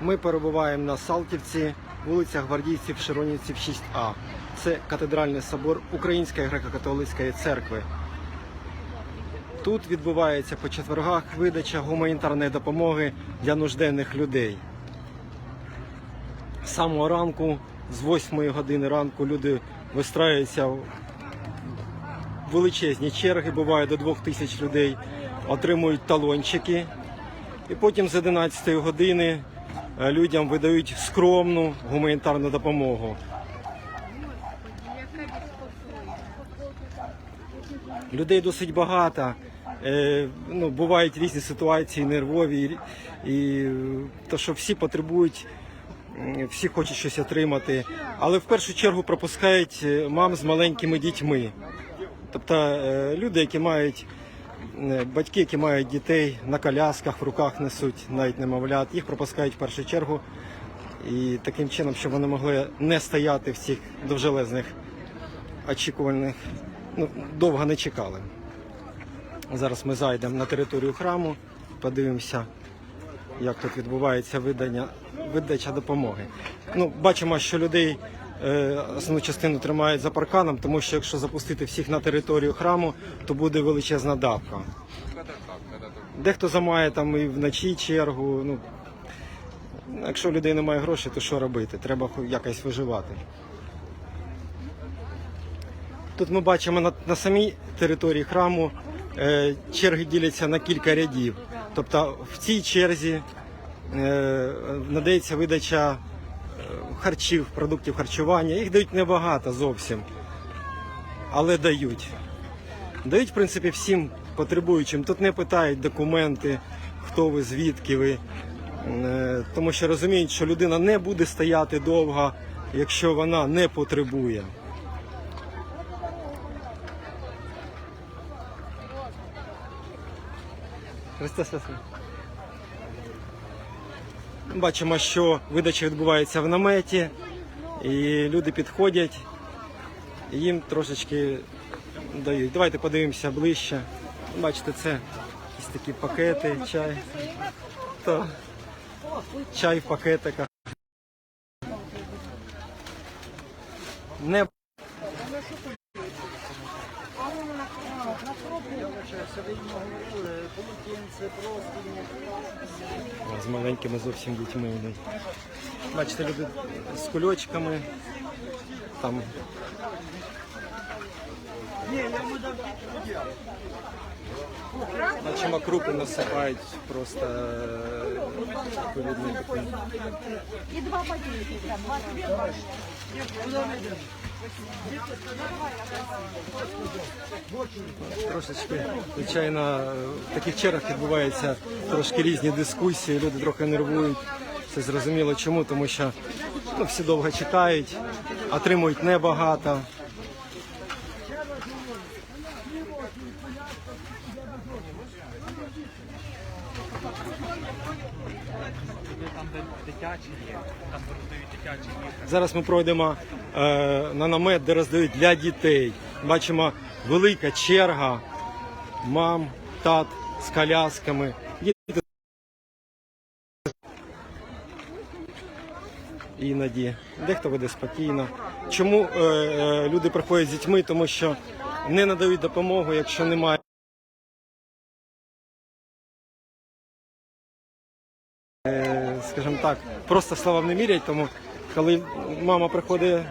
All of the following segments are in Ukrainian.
Ми перебуваємо на Салтівці, вулиця Гвардійців Широнівців 6А. Це катедральний собор Української греко-католицької церкви. Тут відбувається по четвергах видача гуманітарної допомоги для нужденних людей. З самого ранку, з 8 години ранку, люди вистраюються в величезні черги, буває до 2 тисяч людей, отримують талончики. І потім з 11 години людям видають скромну гуманітарну допомогу. Людей досить багато. Е, ну, бувають різні ситуації, нервові, і, е, то, що всі потребують, всі хочуть щось отримати. Але в першу чергу пропускають е, мам з маленькими дітьми. Тобто е, люди, які мають е, батьки, які мають дітей на колясках, в руках несуть навіть немовлят, їх пропускають в першу чергу. І таким чином, щоб вони могли не стояти в цих довжелезних очікувальних, ну, довго не чекали. Зараз ми зайдемо на територію храму, подивимося, як тут відбувається видання, видача допомоги. Ну, бачимо, що людей е, основну частину тримають за парканом, тому що якщо запустити всіх на територію храму, то буде величезна давка. Дехто замає там і вночі чергу. Ну, якщо людей немає грошей, то що робити? Треба якось виживати. Тут ми бачимо на, на самій території храму е, черги діляться на кілька рядів. Тобто в цій черзі е, надається видача е, харчів, продуктів харчування. Їх дають небагато зовсім, але дають. Дають, в принципі, всім потребуючим. Тут не питають документи, хто ви, звідки ви. Е, Тому що розуміють, що людина не буде стояти довго, якщо вона не потребує. Христос Воскрес! Бачимо, що видача відбувається в наметі, і люди підходять, їм трошечки дають. Давайте подивимося ближче. Бачите, це якісь такі пакети, чай. То чай в пакетиках. Не з маленькими зовсім дітьми йдуть. Бачите, люди з кульочками. Там Бачимо, крупи насипають просто е, відповідний такий. И два пакетика. Два два Трошечки, звичайно, в таких чергах відбуваються трошки різні дискусії, люди трохи нервують. Це зрозуміло чому, тому що ну, всі довго чекають, отримують небагато. Там дитячі є, там де дитячі. Зараз ми пройдемо на намет, де роздають для дітей. Бачимо велика черга мам, тат з колясками. Діти Іноді дехто веде спокійно. Чому е, е, люди приходять з дітьми? Тому що не надають допомогу, якщо немає. Е, скажімо так, просто словам не мірять, тому коли мама приходить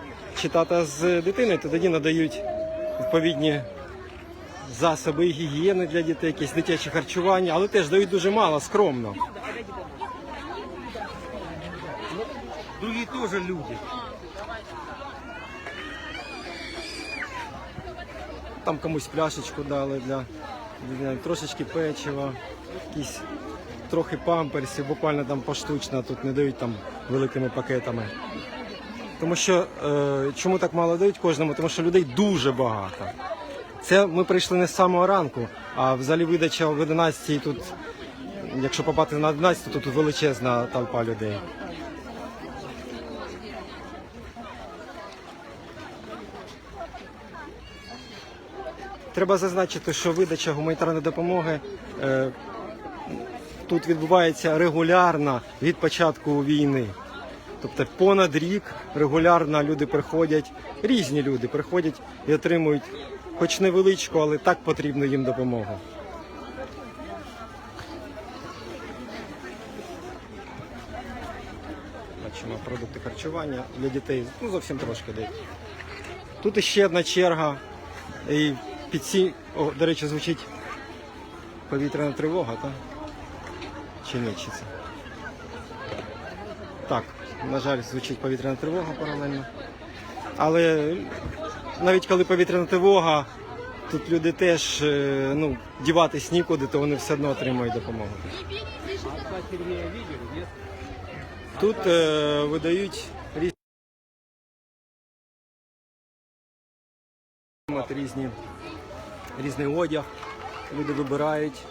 чи тата з дитиною, то тоді надають відповідні засоби гігієни для дітей, якісь дитяче харчування, але теж дають дуже мало, скромно. Другі теж люди. Там комусь пляшечку дали для, для трошечки печива, якісь трохи памперсів, буквально там поштучно, тут не дають там великими пакетами. Тому що е, чому так мало дають кожному? Тому що людей дуже багато. Це ми прийшли не з самого ранку, а взагалі видача в 11 тут, якщо попати на 11, то тут величезна толпа людей. Треба зазначити, що видача гуманітарної допомоги е, тут відбувається регулярно від початку війни. Тобто понад рік регулярно люди приходять, різні люди приходять і отримують хоч невеличку, але так потрібну їм допомогу. Бачимо продукти харчування для дітей, ну зовсім трошки дають. Тут іще одна черга. І під ці, о, до речі, звучить повітряна тривога, так? Чи не чи це? Так, на жаль, звучить повітряна тривога паралельно. Але навіть коли повітряна тривога, тут люди теж е, ну, діватись нікуди, то вони все одно отримують допомогу. Тут е, видають різні різні, різний одяг, люди вибирають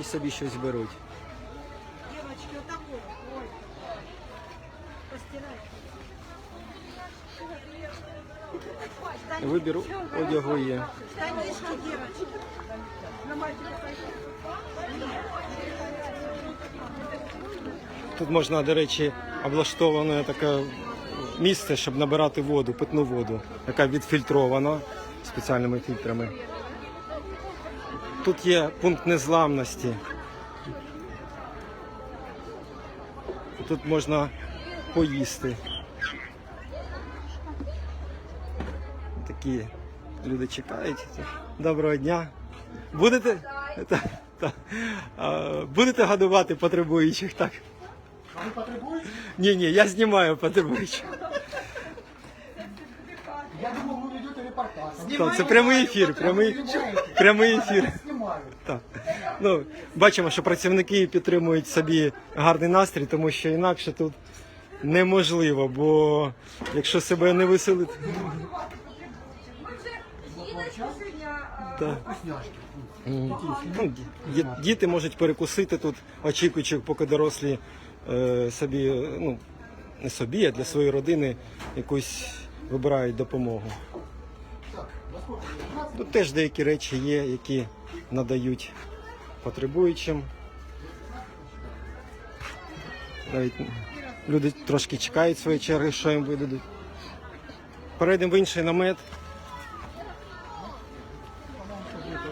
і собі щось беруть. Вибір одягу є. Тут можна, до речі, облаштоване таке місце, щоб набирати воду, питну воду, яка відфільтрована спеціальними фільтрами. Тут є пункт незламності. Тут можна поїсти. Такі люди чекають. Доброго дня. Будете? Та, та. А, Будете годувати потребуючих, так? А ви потребуєте? Ні, ні, я знімаю потребуючих. Я думав, ви ведете репортаж. Так, це прямий ефір, прямий, прямий ефір. Так. Ну, бачимо, що працівники підтримують собі гарний настрій, тому що інакше тут неможливо, бо якщо себе не веселити. Так. Ну, ді- діти можуть перекусити тут, очікуючи, поки дорослі е, собі, ну, не собі, а для своєї родини якусь вибирають допомогу. Тут теж деякі речі є, які надають потребуючим. Навіть люди трошки чекають своєї черги, що їм видадуть. Перейдемо в інший намет.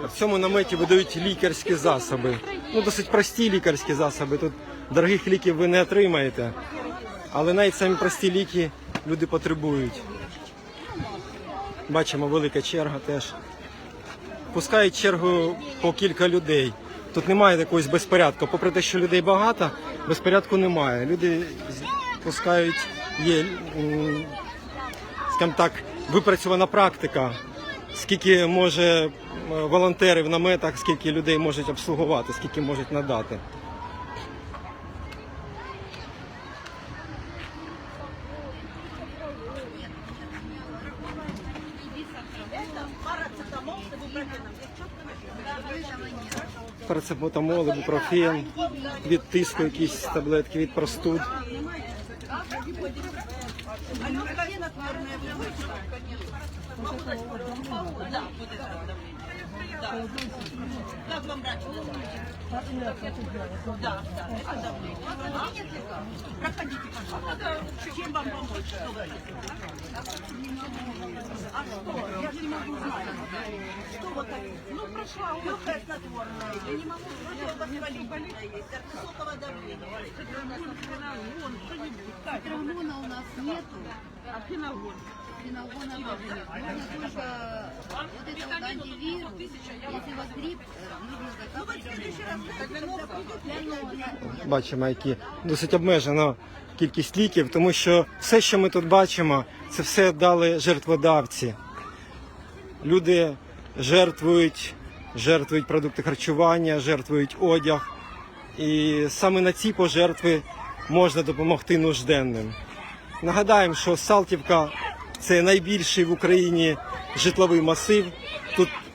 В цьому наметі видають лікарські засоби. Ну, досить прості лікарські засоби. Тут дорогих ліків ви не отримаєте. Але навіть самі прості ліки люди потребують. Бачимо, велика черга теж. Пускають чергу по кілька людей. Тут немає якогось безпорядку. Попри те, що людей багато, безпорядку немає. Люди пускають, є, скажімо так, випрацьована практика, скільки може волонтерів волонтери в наметах, скільки людей можуть обслугувати, скільки можуть надати. Парацетамол, ібупрофен, від тиску якісь таблетки, від простуд. Чем вам помочь? Что вы? А что? Я же не могу знать. Что вот так? Ну, прошла легкая снотворная. Я не могу. Противовоспалительная есть. От высокого давления. Цитрамона у нас нету, А феногон? феногона тоже нет. Можно только вот это вот антивирус. Если у вас грипп, э, нужно закапывать. Бачимо, які досить обмежена кількість ліків, тому що все, що ми тут бачимо, це все дали жертводавці. Люди жертвують, жертвують продукти харчування, жертвують одяг. І саме на ці пожертви можна допомогти нужденним. Нагадаємо, що Салтівка це найбільший в Україні житловий масив.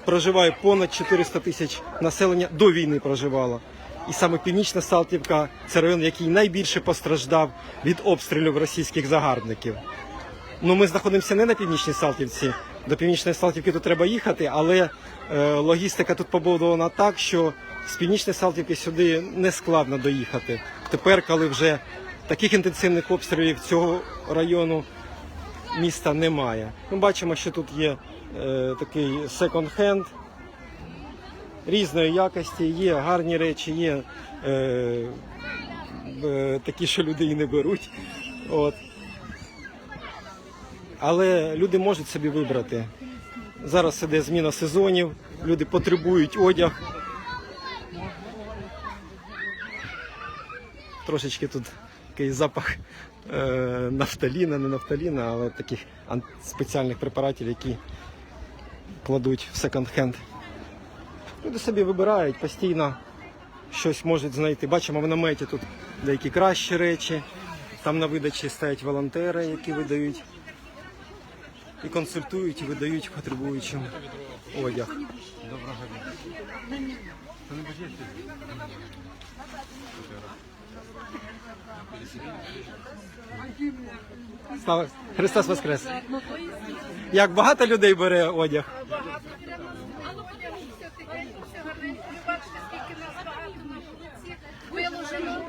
Проживає понад 400 тисяч населення до війни проживало. І саме північна Салтівка це район, який найбільше постраждав від обстрілів російських загарбників. Ну, ми знаходимося не на північній Салтівці. До північної Салтівки тут треба їхати, але е, логістика тут побудована так, що З північної Салтівки сюди не складно доїхати. Тепер, коли вже таких інтенсивних обстрілів цього району міста немає. Ми бачимо, що тут є такий секонд-хенд різної якості, є гарні речі, є е, е, такі, що люди і не беруть. От. Але люди можуть собі вибрати. Зараз іде зміна сезонів, люди потребують одяг. Трошечки тут такий запах е, нафталіна, не нафталіна, але таких спеціальних препаратів, які кладуть в секонд-хенд. Люди собі вибирають постійно щось можуть знайти. Бачимо в наметі тут деякі кращі речі. Там на видачі стоять волонтери, які видають і консультують, і видають потребуючим одяг. Слава Христос Воскрес! Як багато людей бере одяг? Гарненько. Ви бачите, скільки нас багато на вулиці виложено.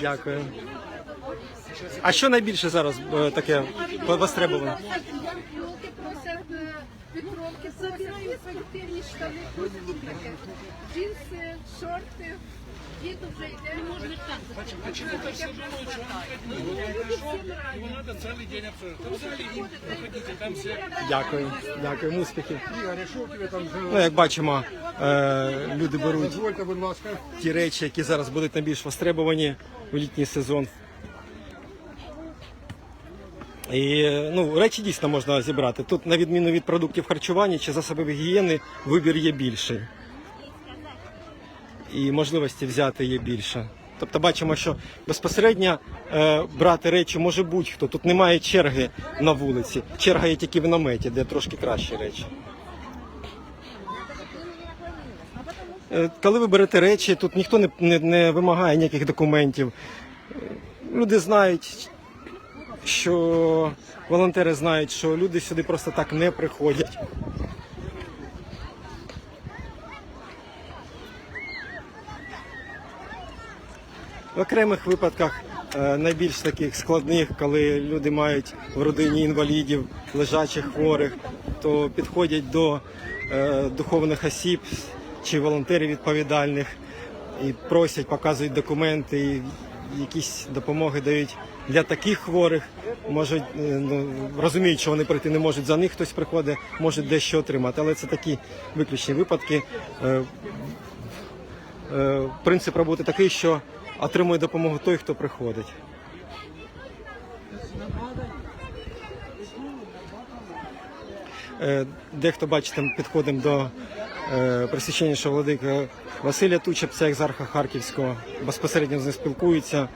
Дякую. А що найбільше зараз е, таке востребоване? Е, Петровки, спортивні штани, просять таке. Джинси, шорти. Діду вже йде. Не можна так. Дякую. Дякую, успіхів. Ігор, що у тебе там за... Ну, як бачимо, е, люди беруть Дозвольте, будь ласка. ті речі, які зараз будуть найбільш востребовані у літній сезон. І ну, речі дійсно можна зібрати. Тут, на відміну від продуктів харчування чи засобів гігієни, вибір є більший. І можливості взяти є більше. Тобто бачимо, що безпосередньо е, брати речі може будь-хто. Тут немає черги на вулиці. Черга є тільки в наметі, де трошки кращі речі. Е, Коли ви берете речі, тут ніхто не, не, не вимагає ніяких документів. Люди знають, що волонтери знають, що люди сюди просто так не приходять. В окремих випадках, е, найбільш таких складних, коли люди мають в родині інвалідів, лежачих хворих, то підходять до е, духовних осіб чи волонтерів відповідальних і просять, показують документи, і якісь допомоги дають для таких хворих. Можуть е, ну, розуміють, що вони прийти не можуть. За них хтось приходить, можуть дещо отримати. Але це такі виключні випадки. Е, е, принцип роботи такий, що отримує допомогу той, хто приходить. Е, Дехто, бачите, підходимо до е, присвященнішого владика Василя Тучепця, екзарха Харківського. Безпосередньо з ним спілкуються.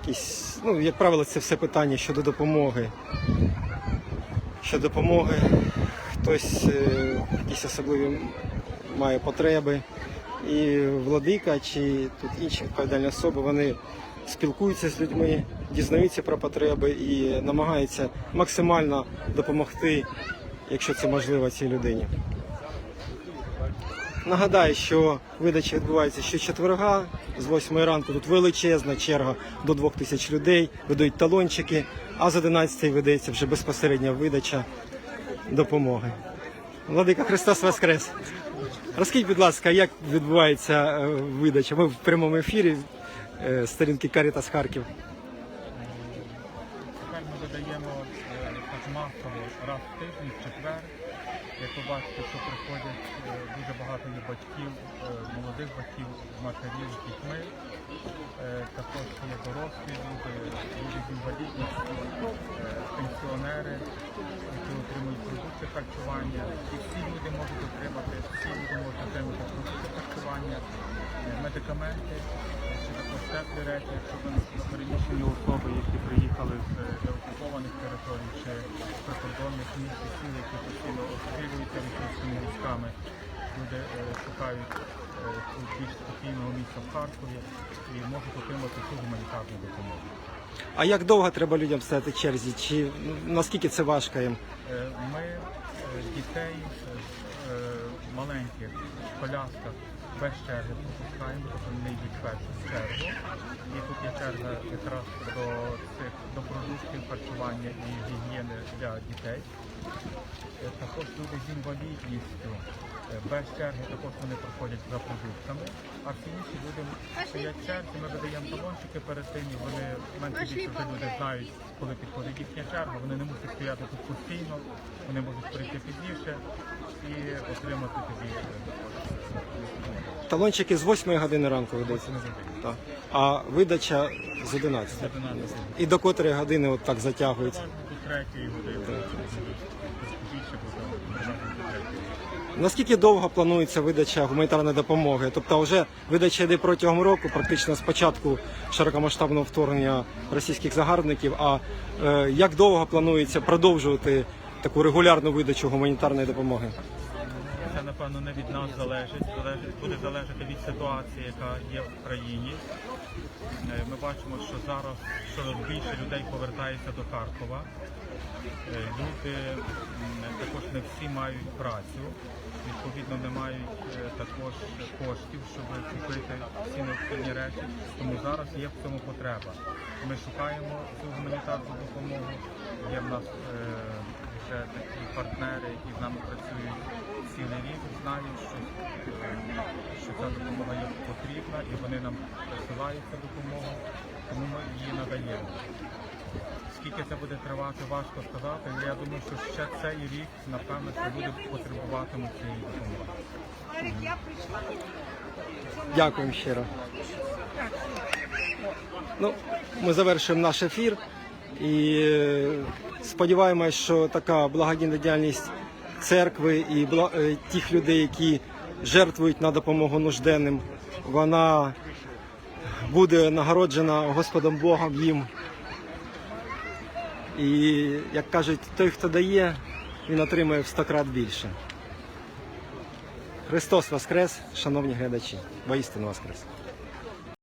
Якісь, ну, як правило, це все питання щодо допомоги. Щодо допомоги, хтось е, якісь особливі має потреби. І владика чи тут інші відповідальні особи, вони спілкуються з людьми, дізнаються про потреби і намагаються максимально допомогти, якщо це можливо, цій людині. Нагадаю, що видача відбувається щочетверга з 8 ранку. Тут величезна черга до 2 тисяч людей, видають талончики, а з 11 видається вже безпосередня видача допомоги. Владика Христос Воскрес! Розкажіть, будь ласка, як відбувається е, видача? Ми в прямому ефірі е, сторінки Карітас Харків. Тепер ми е, так раз в тиждень, в четвер. Як ви бачите, що приходять е, дуже багато є батьків, е, молодих батьків, матерів з дітьми. Е, Також є дорослі люди, люди е, пенсіонери, які отримують продукти харчування. І всі люди можуть отримати, всі люди можуть отримати продукти харчування, медикаменти, чи також теплі речі, якщо там переміщені особи, які приїхали з е, деокупованих територій чи прикордонних міст і сіл, які постійно обстрілюються російськими військами. Люди е, шукають е, більш спокійного місця в Харкові і можуть отримати цю гуманітарну допомогу. А як довго треба людям стояти в черзі? Чи наскільки це важко їм? Е, Ми дітей маленьких в колясках без черги пропускаємо, тобто вони йдуть першу чергу. І тут є черга якраз до цих до продуктів харчування і гігієни для дітей. Е, Також люди з інвалідністю е, без черги також вони проходять за продуктами, а всі інші люди стоять в черзі, ми видаємо талончики перед тим, і вони менше більше вже люди знають, коли підходить їхня черга, вони не мусять стояти тут постійно, вони можуть прийти пізніше і отримати тоді Талончики з 8 години ранку видаються. Так. А видача з 11. 11 І до котрої години от так затягується. Наскільки довго планується видача гуманітарної допомоги? Тобто, вже видача йде протягом року, практично з початку широкомасштабного вторгнення російських загарбників. А е, як довго планується продовжувати таку регулярну видачу гуманітарної допомоги? Напевно не від нас залежить, залежить буде залежати від ситуації, яка є в країні. Е, Ми бачимо, що зараз щораз більше людей повертається до Харкова. Е, Люди також не всі мають працю, відповідно не мають е, також коштів, щоб купити всі необхідні речі. Тому зараз є в цьому потреба. Ми шукаємо цю гуманітарну допомогу. Є в нас вже такі партнери, які з нами працюють цілий рік, знають, що, що ця допомога є потрібна і вони нам присилають цю допомогу, тому ми її надаємо. Скільки це буде тривати, важко сказати. але Я думаю, що ще цей рік, напевно, що люди потребуватимуть цієї допомоги. Дякуємо щиро. Ну, ми завершуємо наш ефір і сподіваємось, що така благодійна діяльність церкви і е, тих людей, які жертвують на допомогу нужденним, вона буде нагороджена Господом Богом їм. І як кажуть, той, хто дає, він отримує в сто крат більше. Христос Воскрес, шановні глядачі, воістину Воскрес.